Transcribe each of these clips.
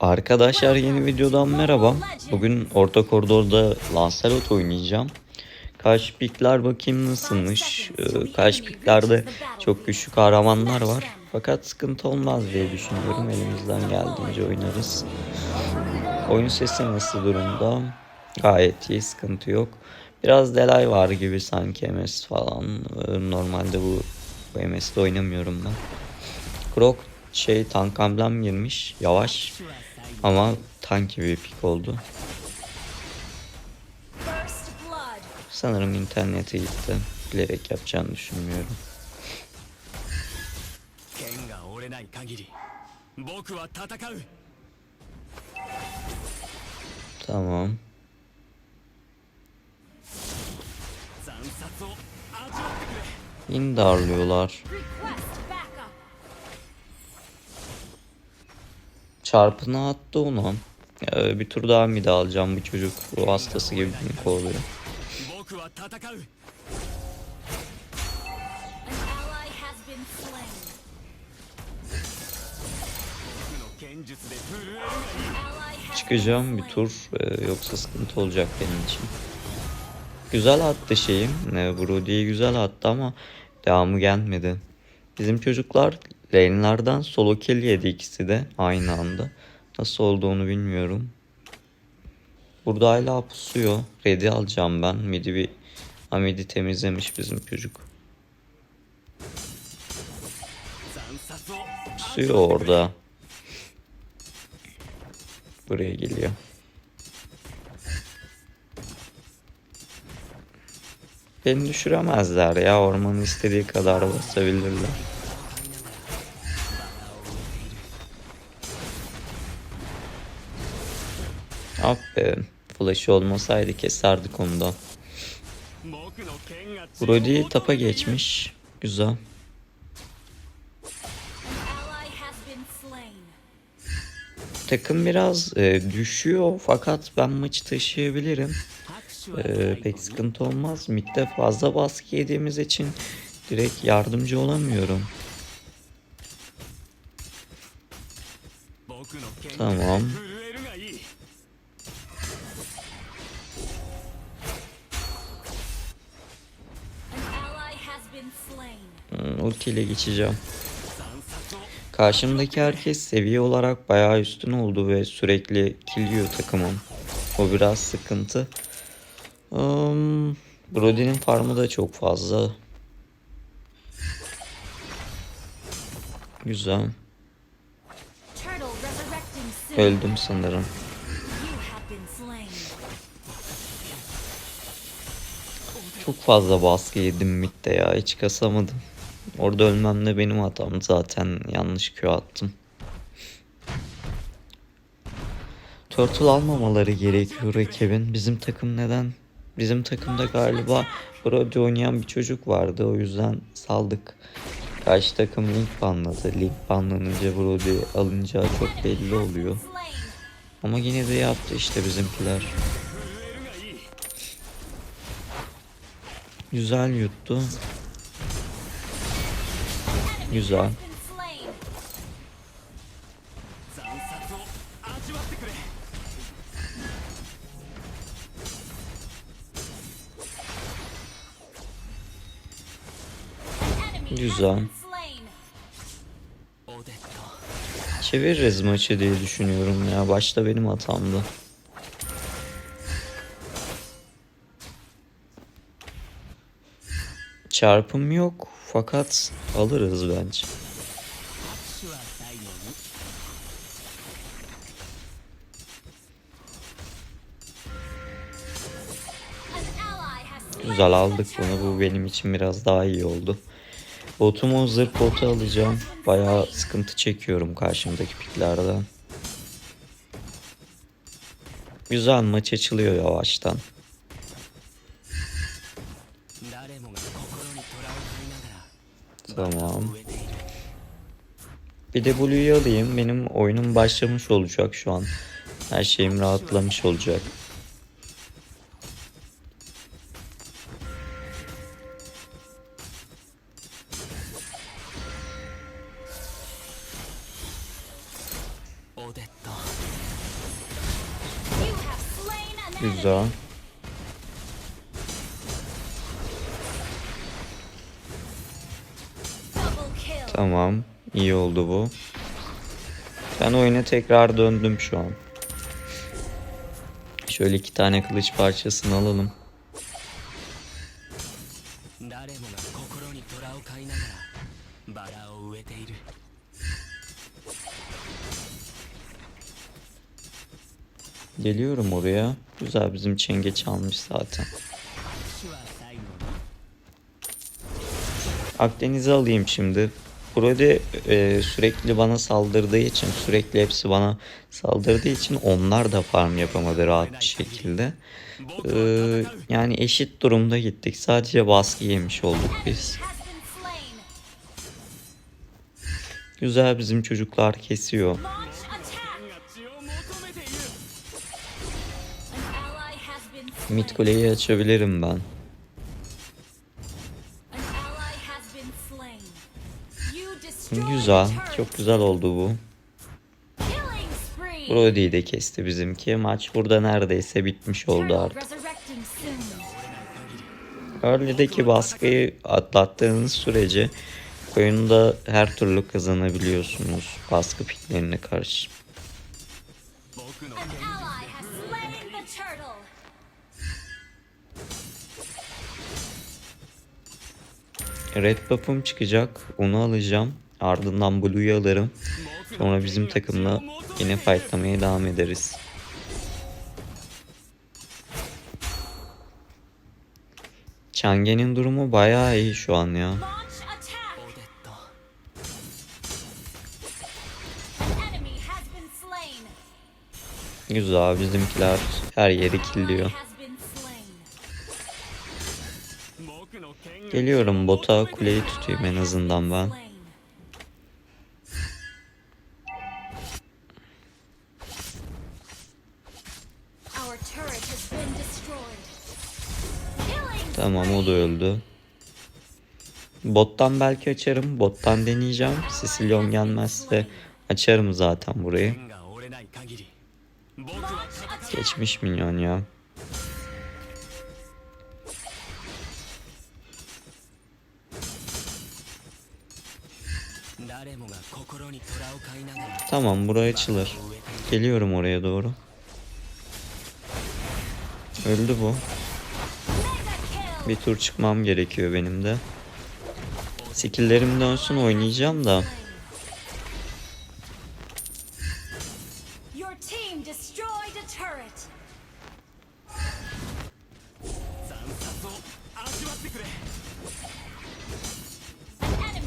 Arkadaşlar yeni videodan merhaba. Bugün orta koridorda Lancelot oynayacağım. Karşı pikler bakayım nasılmış. Ee, karşı piklerde çok güçlü kahramanlar var. Fakat sıkıntı olmaz diye düşünüyorum. Elimizden geldiğince oynarız. Oyun sesi nasıl durumda? Gayet iyi, sıkıntı yok. Biraz delay var gibi sanki MS falan. Ee, Normalde bu, bu MS'de oynamıyorum ben. Krok şey tank amblem girmiş. Yavaş. Ama tank gibi bir pick oldu. Sanırım internete gitti. Bilerek yapacağını düşünmüyorum. Tamam. Yine darlıyorlar. Çarpına attı onu. Ee, bir tur daha mid alacağım bu çocuk. Ruh hastası gibi beni kovalıyor. Çıkacağım bir tur ee, yoksa sıkıntı olacak benim için. Güzel attı şeyi. Ee, Brody'yi güzel attı ama devamı gelmedi. Bizim çocuklar Lane'lardan solo kill yedi ikisi de aynı anda. Nasıl olduğunu bilmiyorum. Burada hala pusuyor. Red'i alacağım ben. Midi bir Amid'i temizlemiş bizim çocuk. Pusuyor orada. Buraya geliyor. Beni düşüremezler ya. Ormanın istediği kadar basabilirler. Ah be. Flash'ı olmasaydı keserdik onu da. Broly tapa geçmiş. Güzel. Takım biraz e, düşüyor fakat ben maçı taşıyabilirim. E, pek sıkıntı olmaz. Mid'de fazla baskı yediğimiz için direkt yardımcı olamıyorum. ile geçeceğim. Karşımdaki herkes seviye olarak bayağı üstün oldu ve sürekli kiliyor takımım. O biraz sıkıntı. Um, Brody'nin farmı da çok fazla. Güzel. Öldüm sanırım. Çok fazla baskı yedim midde ya hiç kasamadım. Orada ölmem de benim hatam zaten yanlış köy attım. Turtle almamaları gerekiyor rakibin. Bizim takım neden? Bizim takımda galiba Brody oynayan bir çocuk vardı. O yüzden saldık. Karşı takım Link banladı. Link banlanınca Brody alınca çok belli oluyor. Ama yine de yaptı işte bizimkiler. Güzel yuttu. Güzel. Güzel. Çeviririz maçı diye düşünüyorum ya. Başta benim hatamdı. Çarpım yok. Fakat alırız bence. Güzel aldık bunu. Bu benim için biraz daha iyi oldu. Botumu zırh botu alacağım. Bayağı sıkıntı çekiyorum karşımdaki piklerden. Güzel maç açılıyor yavaştan. Tamam. Bir de Blue'yu alayım. Benim oyunum başlamış olacak şu an. Her şeyim rahatlamış olacak. Güzel. tekrar döndüm şu an. Şöyle iki tane kılıç parçasını alalım. Geliyorum oraya. Güzel bizim çenge çalmış zaten. Akdeniz'i alayım şimdi. Prodi e, sürekli bana saldırdığı için, sürekli hepsi bana saldırdığı için onlar da farm yapamadı rahat bir şekilde. E, yani eşit durumda gittik. Sadece baskı yemiş olduk biz. Güzel bizim çocuklar kesiyor. Mid açabilirim ben. Güzel. Çok güzel oldu bu. Brody'yi de kesti bizimki. Maç burada neredeyse bitmiş oldu artık. Early'deki baskıyı atlattığınız sürece oyunda her türlü kazanabiliyorsunuz baskı piklerine karşı. Red buff'um çıkacak. Onu alacağım. Ardından Blue'yu alırım. Sonra bizim takımla yine fightlamaya devam ederiz. Change'nin durumu bayağı iyi şu an ya. Güzel bizimkiler her yeri killiyor. Geliyorum bota kuleyi tutayım en azından ben. da öldü. Bottan belki açarım. Bottan deneyeceğim. Sicilyon gelmezse açarım zaten burayı. Geçmiş minyon ya. Tamam buraya açılır. Geliyorum oraya doğru. Öldü bu. Bir tur çıkmam gerekiyor benim de. Skill'lerim dönsün oynayacağım da.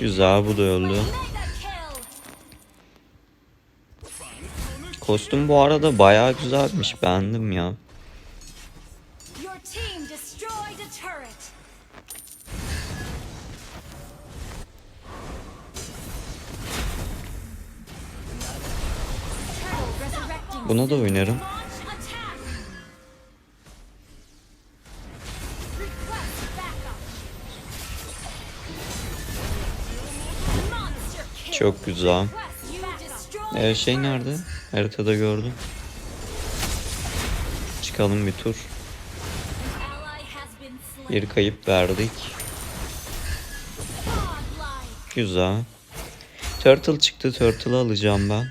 Güzel bu da öldü. Kostüm bu arada bayağı güzelmiş beğendim ya. Your team destroyed a turret. Buna da oynarım. Çok güzel. Ee, şey nerede? Haritada gördüm. Çıkalım bir tur. Bir kayıp verdik. Güzel. Turtle çıktı. Turtle'ı alacağım ben.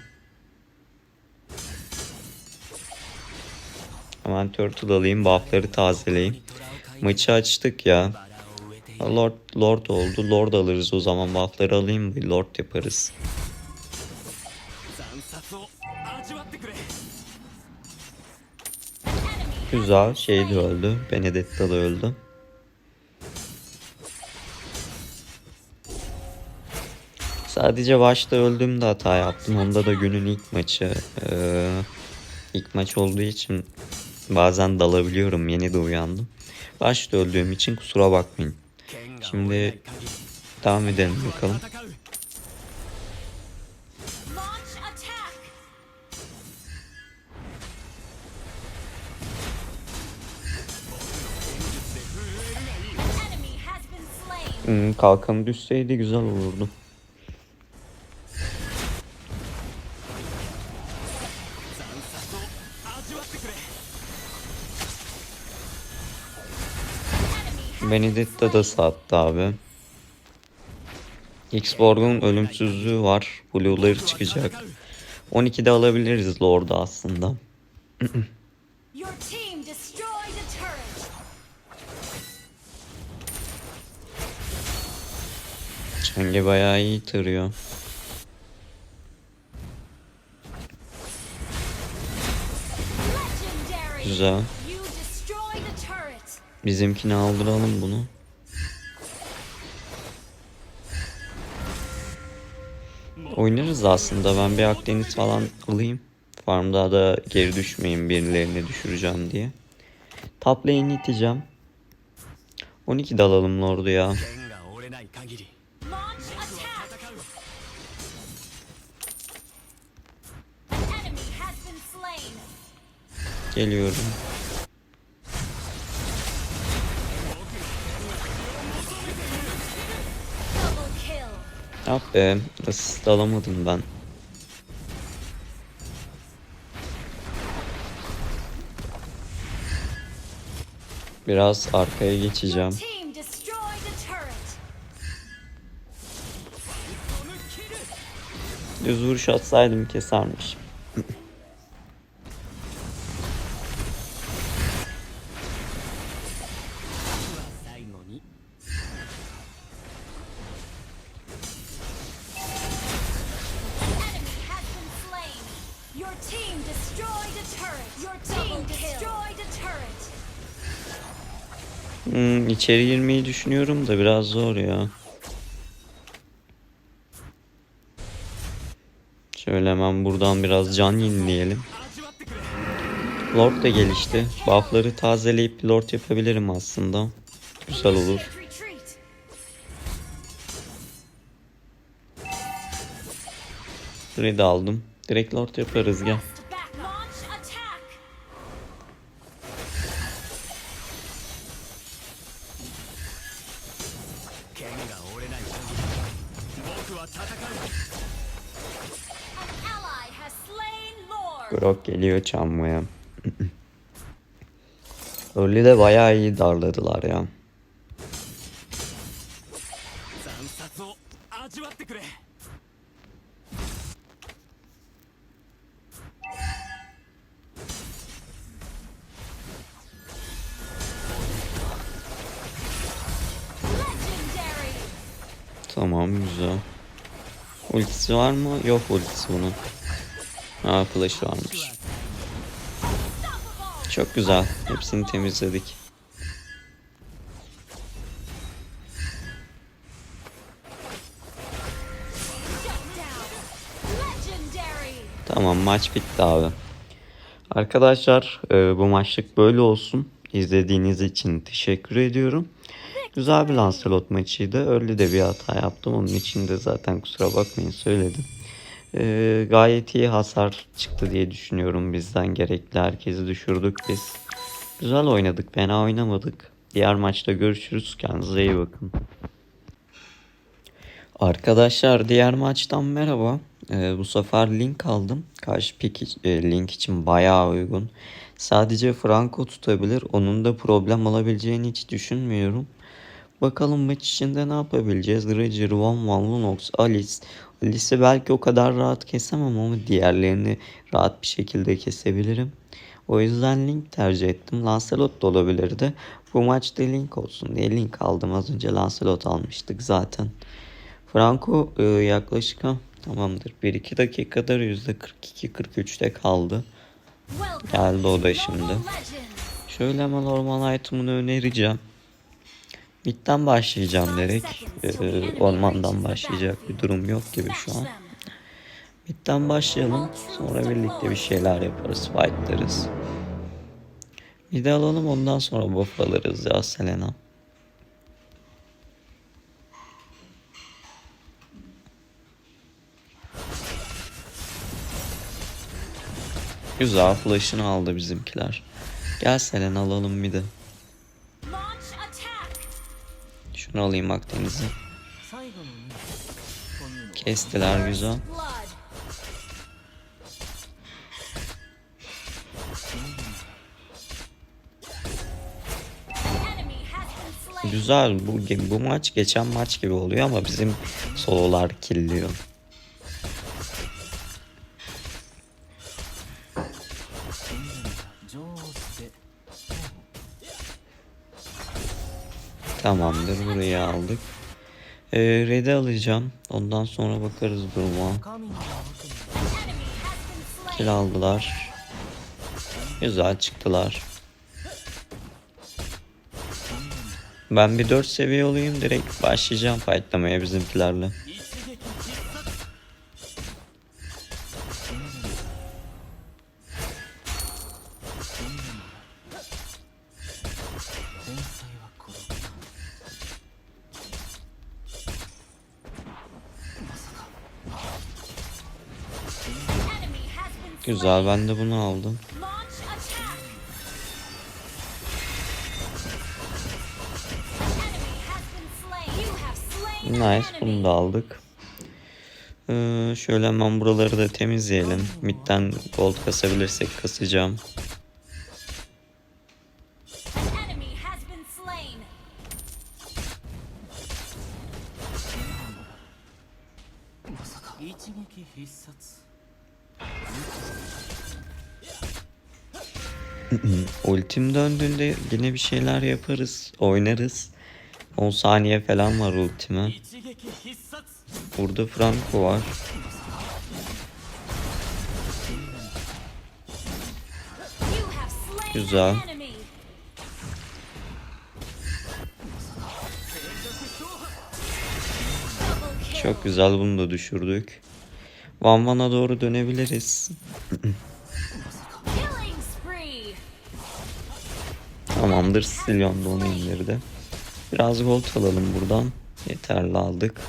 Hemen turtle alayım. Buff'ları tazeleyeyim. Maçı açtık ya. Lord, Lord oldu. Lord alırız o zaman. Buff'ları alayım. Bir Lord yaparız. Güzel. Şey de öldü. Benedetta da öldü. Sadece başta öldüğümde hata yaptım. Onda da günün ilk maçı. Ee, ilk maç olduğu için bazen dalabiliyorum. Yeni de uyandım. Başta öldüğüm için kusura bakmayın. Şimdi devam edelim bakalım. Hmm, kalkanı düşseydi güzel olurdu. Benedetta da sattı abi. X-Borg'un ölümsüzlüğü var. Blue'ları çıkacak. 12'de alabiliriz Lord'u aslında. Çenge bayağı iyi. Legendary. Güzel. Bizimkini aldıralım bunu. Oynarız aslında. Ben bir Akdeniz falan alayım. Farmda da geri düşmeyin birilerini düşüreceğim diye. Top lane'i iteceğim. 12 de alalım Lord'u ya. 剣 Ah be. Asist alamadım ben. Biraz arkaya geçeceğim. Düz vuruş atsaydım kesermiş. İçeri girmeyi düşünüyorum da biraz zor ya. Şöyle hemen buradan biraz can yenileyelim. Lord da gelişti. Buff'ları tazeleyip Lord yapabilirim aslında. Güzel olur. Şurayı da aldım. Direkt Lord yaparız gel. Geliyor çalmaya. Early de bayağı iyi darladılar ya. Tamam güzel. Ultisi var mı? Yok ultisi bunun. Ha flash varmış. Çok güzel. Hepsini temizledik. Tamam maç bitti abi. Arkadaşlar e, bu maçlık böyle olsun. İzlediğiniz için teşekkür ediyorum. Güzel bir Lancelot maçıydı. Öyle de bir hata yaptım. Onun için de zaten kusura bakmayın söyledim. E, gayet iyi hasar çıktı diye düşünüyorum bizden. Gerekli herkesi düşürdük biz. Güzel oynadık. Fena oynamadık. Diğer maçta görüşürüz. Kendinize iyi bakın. Arkadaşlar diğer maçtan merhaba. Ee, bu sefer link aldım. Karşı pik e, link için bayağı uygun. Sadece Franco tutabilir. Onun da problem olabileceğini hiç düşünmüyorum. Bakalım maç içinde ne yapabileceğiz? Roger, Van Van, Lunox, Alice. Alice'i belki o kadar rahat kesemem ama diğerlerini rahat bir şekilde kesebilirim. O yüzden link tercih ettim. Lancelot da olabilirdi. Bu maçta link olsun diye link aldım. Az önce Lancelot almıştık zaten. Franco e, yaklaşık tamamdır. 1-2 dakikadır %42-43'te kaldı. Geldi o da şimdi. Şöyle hemen orman item'ını önereceğim. Mid'den başlayacağım direkt. E, ormandan başlayacak bir durum yok gibi şu an. Mid'den başlayalım. Sonra birlikte bir şeyler yaparız. Fightlarız. Mid'i alalım ondan sonra buff alırız ya Selena. Güzel flash'ını aldı bizimkiler. Gel Selena alalım mid'i. Şunu alayım Akdeniz'i. Kestiler güzel. Güzel bu bu maç geçen maç gibi oluyor ama bizim sololar killiyor. Tamamdır burayı aldık. Ee, Red'i alacağım. Ondan sonra bakarız duruma. Kill aldılar. Güzel çıktılar. Ben bir 4 seviye olayım direkt başlayacağım fightlamaya bizimkilerle. Güzel ben de bunu aldım. Nice bunu da aldık. Ee, şöyle hemen buraları da temizleyelim. Midden gold kasabilirsek kasacağım. bir şeyler yaparız. Oynarız. 10 saniye falan var ultime. Burada Franco var. Güzel. Çok güzel bunu da düşürdük. Van Van'a doğru dönebiliriz. Tamamdır Stilyon da onu indirdi. Biraz gold alalım buradan. Yeterli aldık.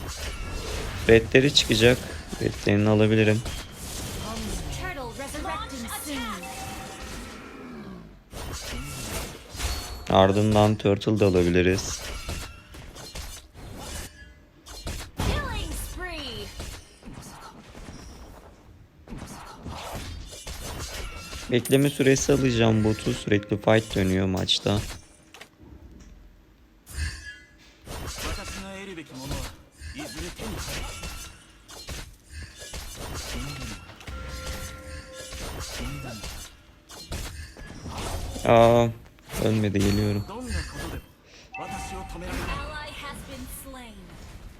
Redleri çıkacak. Redlerini alabilirim. Ardından Turtle da alabiliriz. Bekleme süresi alacağım botu. Sürekli fight dönüyor maçta. Aa, ölmedi geliyorum.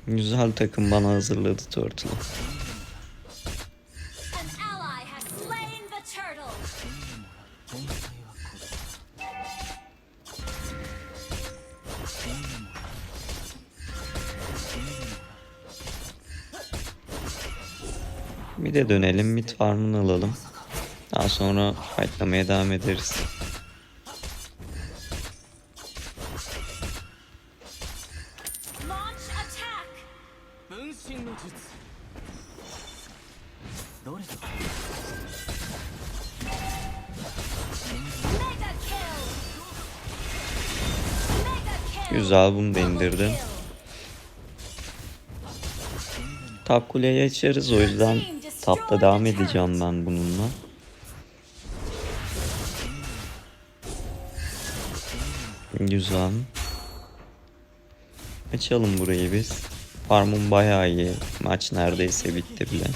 Güzel takım bana hazırladı Turtle'ı. Bir de dönelim mid farmını alalım. Daha sonra fightlamaya devam ederiz. Güzel bunu da indirdim. Top kuleye açarız o yüzden tapta devam edeceğim ben bununla. Güzel. Açalım burayı biz. Farmım bayağı iyi. Maç neredeyse bitti bile.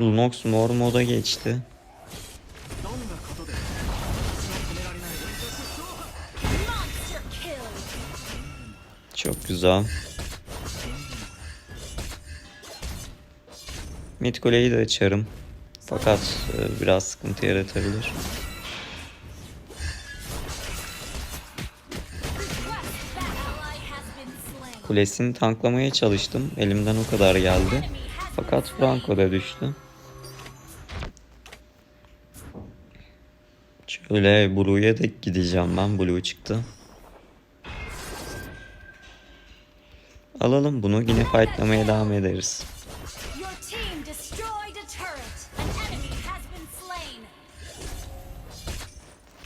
Lunox mor moda geçti. Çok güzel. Mid kuleyi de açarım. Fakat e, biraz sıkıntı yaratabilir. Kulesini tanklamaya çalıştım. Elimden o kadar geldi. Fakat. Franco da düştü. Şöyle Blue'ya da gideceğim ben. Blue çıktı. Alalım bunu. Yine fightlamaya devam ederiz.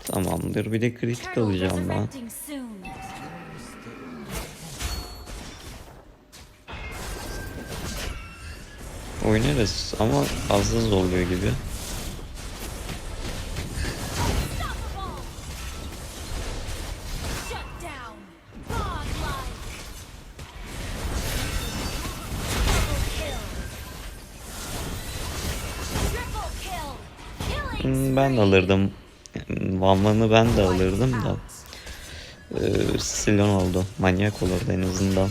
Tamamdır. Bir de kritik alacağım ben. oynarız ama fazla zorluyor gibi. Ben alırdım. Vanman'ı ben de alırdım da. Ee, Sicilyon oldu. Manyak olurdu en azından.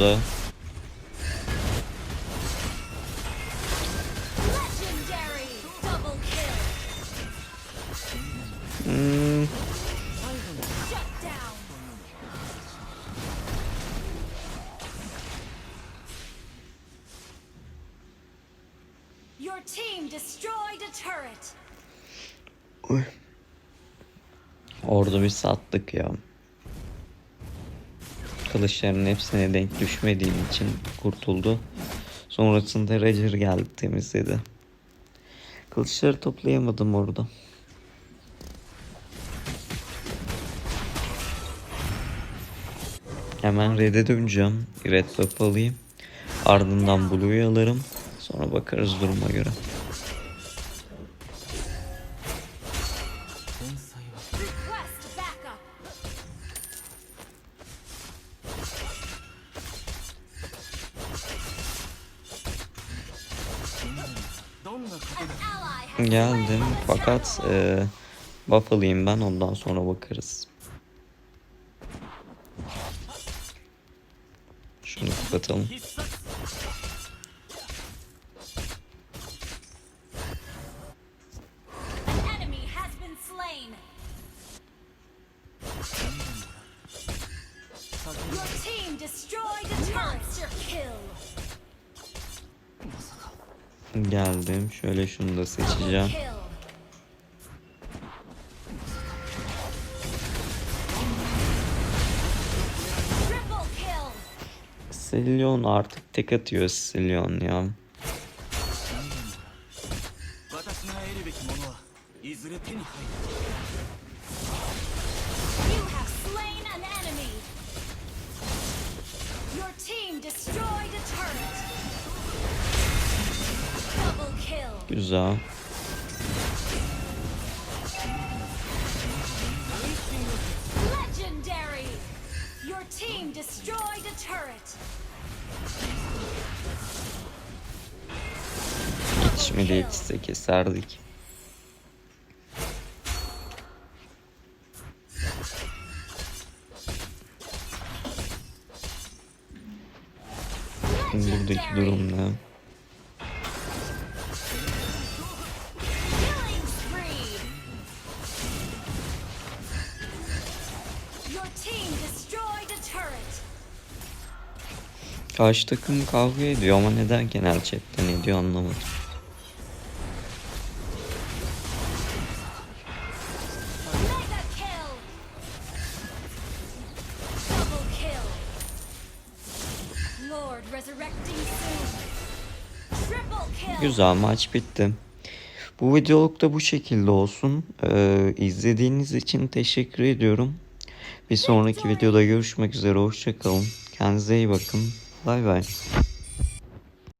Burada. Legendary! Double kill! Hmm! Your team destroyed a turret! orada bir sattık ya. Kılıçların hepsine denk düşmediğim için kurtuldu. Sonrasında Roger geldi temizledi. Kılıçları toplayamadım orada. Hemen red'e döneceğim. Red buff alayım. Ardından Blue'yu alırım. Sonra bakarız duruma göre. Geldim fakat e, buff alayım ben ondan sonra bakarız. Şunu kapatalım. Şunu da seçeceğim. Silyon artık tek atıyor Silyon ya. Your team destroyed a turret. Güzel. Legendary! Your team destroyed a turret! Hiç mi değilse keserdik. Buradaki durum ne? Karşı takım kavga ediyor ama neden genel chatten ediyor anlamadım. Güzel maç bitti. Bu videoluk da bu şekilde olsun. Ee, izlediğiniz için teşekkür ediyorum. Bir sonraki videoda görüşmek üzere. Hoşçakalın. Kendinize iyi bakın. Bay bay.